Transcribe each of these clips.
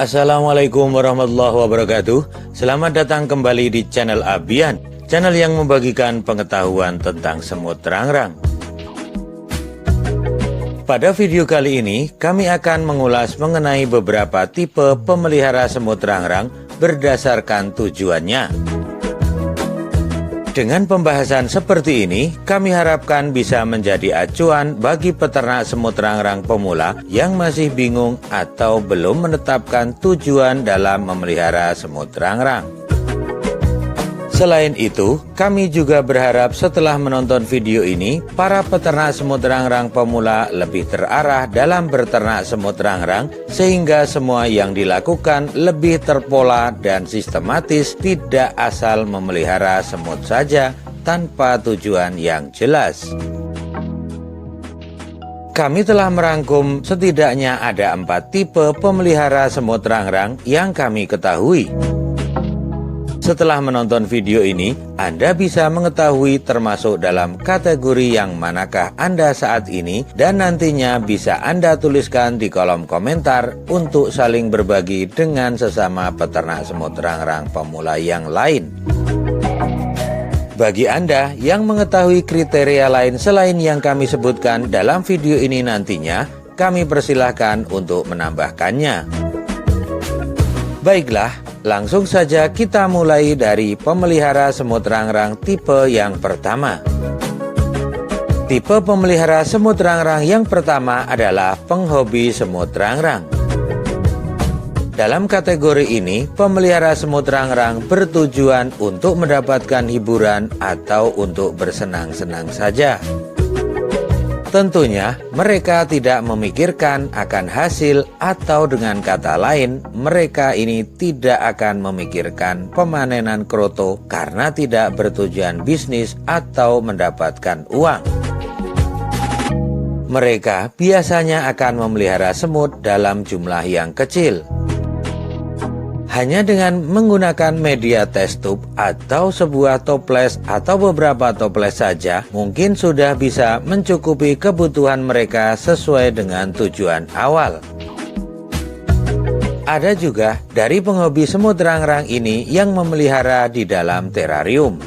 Assalamualaikum warahmatullahi wabarakatuh. Selamat datang kembali di channel Abian, channel yang membagikan pengetahuan tentang semut terangrang. Pada video kali ini, kami akan mengulas mengenai beberapa tipe pemelihara semut terangrang berdasarkan tujuannya. Dengan pembahasan seperti ini, kami harapkan bisa menjadi acuan bagi peternak semut rangrang pemula yang masih bingung atau belum menetapkan tujuan dalam memelihara semut rangrang. Selain itu, kami juga berharap setelah menonton video ini, para peternak semut rangrang pemula lebih terarah dalam berternak semut rangrang sehingga semua yang dilakukan lebih terpola dan sistematis tidak asal memelihara semut saja tanpa tujuan yang jelas. Kami telah merangkum setidaknya ada empat tipe pemelihara semut rangrang yang kami ketahui. Setelah menonton video ini, Anda bisa mengetahui termasuk dalam kategori yang manakah Anda saat ini dan nantinya bisa Anda tuliskan di kolom komentar untuk saling berbagi dengan sesama peternak semut rangrang pemula yang lain. Bagi Anda yang mengetahui kriteria lain selain yang kami sebutkan dalam video ini nantinya, kami persilahkan untuk menambahkannya. Baiklah, Langsung saja kita mulai dari pemelihara semut rangrang tipe yang pertama. Tipe pemelihara semut rangrang yang pertama adalah penghobi semut rangrang. Dalam kategori ini, pemelihara semut rangrang bertujuan untuk mendapatkan hiburan atau untuk bersenang-senang saja. Tentunya, mereka tidak memikirkan akan hasil, atau dengan kata lain, mereka ini tidak akan memikirkan pemanenan kroto karena tidak bertujuan bisnis atau mendapatkan uang. Mereka biasanya akan memelihara semut dalam jumlah yang kecil. Hanya dengan menggunakan media test tube atau sebuah toples atau beberapa toples saja mungkin sudah bisa mencukupi kebutuhan mereka sesuai dengan tujuan awal. Ada juga dari penghobi semut rangrang ini yang memelihara di dalam terarium.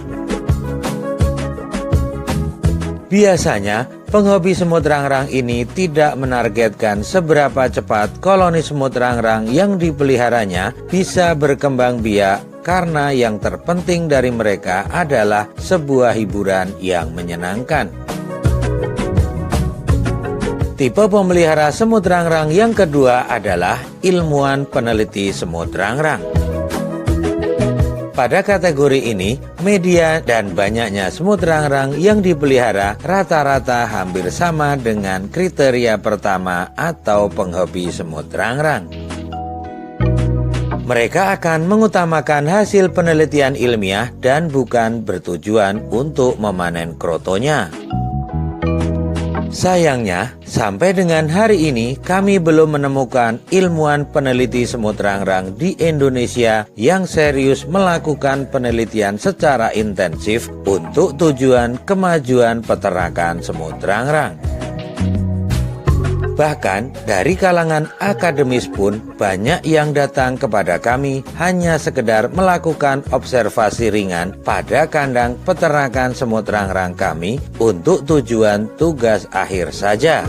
Biasanya Penghobi semut rangrang ini tidak menargetkan seberapa cepat koloni semut rangrang yang dipeliharanya bisa berkembang biak karena yang terpenting dari mereka adalah sebuah hiburan yang menyenangkan. Tipe pemelihara semut rangrang yang kedua adalah ilmuwan peneliti semut rangrang. Pada kategori ini, media dan banyaknya semut rangrang yang dipelihara rata-rata hampir sama dengan kriteria pertama atau penghobi semut rangrang. Mereka akan mengutamakan hasil penelitian ilmiah dan bukan bertujuan untuk memanen krotonya. Sayangnya, sampai dengan hari ini kami belum menemukan ilmuwan peneliti semut rangrang di Indonesia yang serius melakukan penelitian secara intensif untuk tujuan kemajuan peternakan semut rangrang. Bahkan dari kalangan akademis pun banyak yang datang kepada kami hanya sekedar melakukan observasi ringan pada kandang peternakan semut rangrang kami untuk tujuan tugas akhir saja.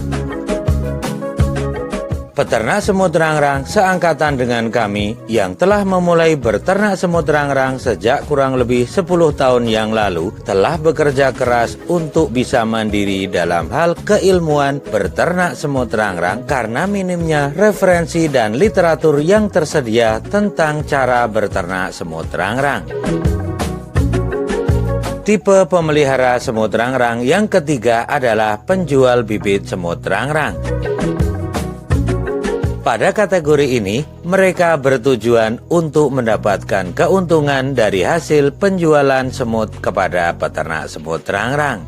Peternak semut rangrang seangkatan dengan kami yang telah memulai berternak semut rangrang sejak kurang lebih 10 tahun yang lalu telah bekerja keras untuk bisa mandiri dalam hal keilmuan berternak semut rangrang karena minimnya referensi dan literatur yang tersedia tentang cara berternak semut rangrang. Tipe pemelihara semut rangrang yang ketiga adalah penjual bibit semut rangrang. Pada kategori ini, mereka bertujuan untuk mendapatkan keuntungan dari hasil penjualan semut kepada peternak semut rangrang.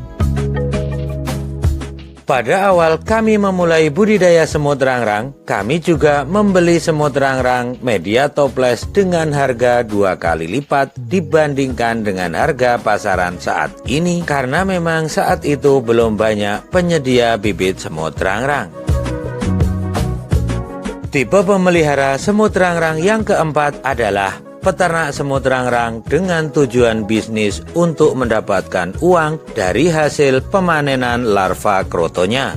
Pada awal kami memulai budidaya semut rangrang, kami juga membeli semut rangrang media toples dengan harga dua kali lipat dibandingkan dengan harga pasaran saat ini karena memang saat itu belum banyak penyedia bibit semut rangrang. Tipe pemelihara semut rangrang yang keempat adalah peternak semut rangrang dengan tujuan bisnis untuk mendapatkan uang dari hasil pemanenan larva krotonya.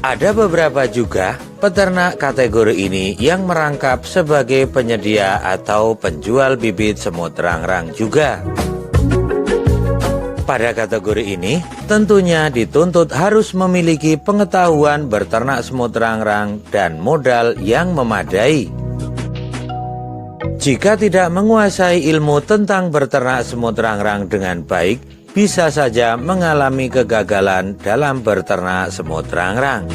Ada beberapa juga peternak kategori ini yang merangkap sebagai penyedia atau penjual bibit semut rangrang juga. Pada kategori ini, tentunya dituntut harus memiliki pengetahuan berternak semut rangrang dan modal yang memadai. Jika tidak menguasai ilmu tentang berternak semut rangrang dengan baik, bisa saja mengalami kegagalan dalam berternak semut rangrang.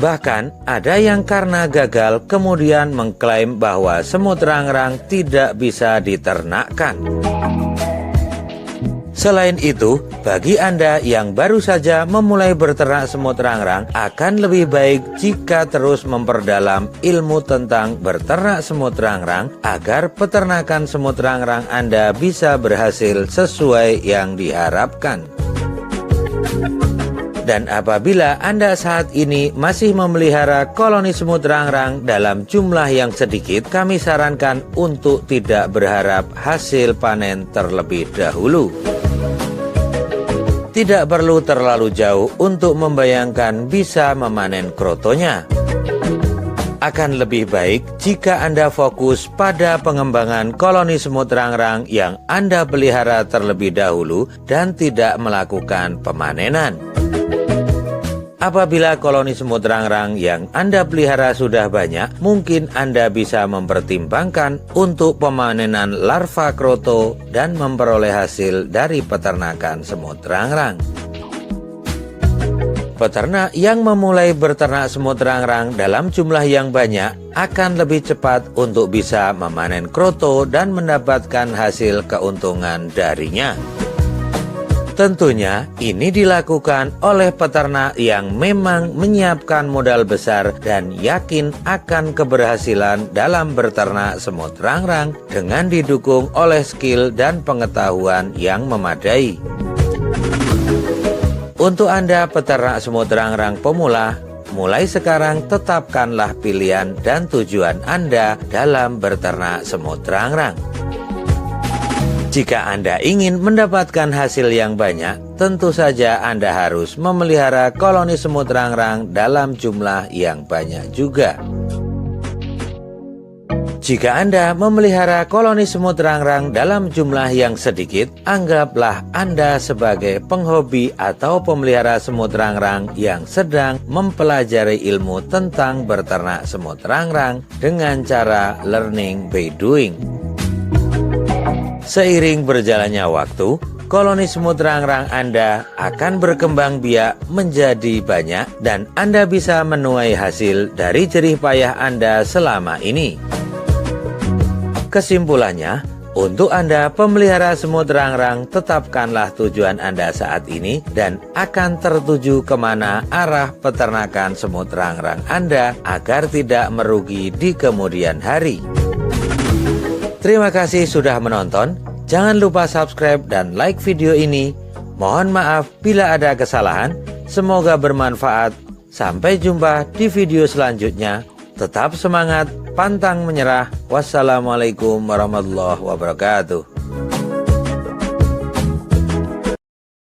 Bahkan ada yang karena gagal kemudian mengklaim bahwa semut rangrang tidak bisa diternakkan. Selain itu, bagi Anda yang baru saja memulai berternak semut rangrang, akan lebih baik jika terus memperdalam ilmu tentang berternak semut rangrang agar peternakan semut rangrang Anda bisa berhasil sesuai yang diharapkan. Dan apabila Anda saat ini masih memelihara koloni semut rangrang dalam jumlah yang sedikit, kami sarankan untuk tidak berharap hasil panen terlebih dahulu. Tidak perlu terlalu jauh untuk membayangkan bisa memanen krotonya. Akan lebih baik jika Anda fokus pada pengembangan koloni semut rangrang yang Anda pelihara terlebih dahulu dan tidak melakukan pemanenan. Apabila koloni semut rangrang yang Anda pelihara sudah banyak, mungkin Anda bisa mempertimbangkan untuk pemanenan larva kroto dan memperoleh hasil dari peternakan semut rangrang. Peternak yang memulai berternak semut rangrang dalam jumlah yang banyak akan lebih cepat untuk bisa memanen kroto dan mendapatkan hasil keuntungan darinya. Tentunya ini dilakukan oleh peternak yang memang menyiapkan modal besar dan yakin akan keberhasilan dalam berternak semut rangrang dengan didukung oleh skill dan pengetahuan yang memadai. Untuk Anda peternak semut rangrang pemula, mulai sekarang tetapkanlah pilihan dan tujuan Anda dalam berternak semut rangrang. Jika Anda ingin mendapatkan hasil yang banyak, tentu saja Anda harus memelihara koloni semut rangrang dalam jumlah yang banyak juga. Jika Anda memelihara koloni semut rangrang dalam jumlah yang sedikit, anggaplah Anda sebagai penghobi atau pemelihara semut rangrang yang sedang mempelajari ilmu tentang berternak semut rangrang dengan cara learning by doing. Seiring berjalannya waktu, koloni semut rangrang Anda akan berkembang biak menjadi banyak dan Anda bisa menuai hasil dari jerih payah Anda selama ini. Kesimpulannya, untuk Anda pemelihara semut rangrang, tetapkanlah tujuan Anda saat ini dan akan tertuju ke mana arah peternakan semut rangrang Anda agar tidak merugi di kemudian hari. Terima kasih sudah menonton. Jangan lupa subscribe dan like video ini. Mohon maaf bila ada kesalahan. Semoga bermanfaat. Sampai jumpa di video selanjutnya. Tetap semangat, pantang menyerah. Wassalamualaikum warahmatullahi wabarakatuh.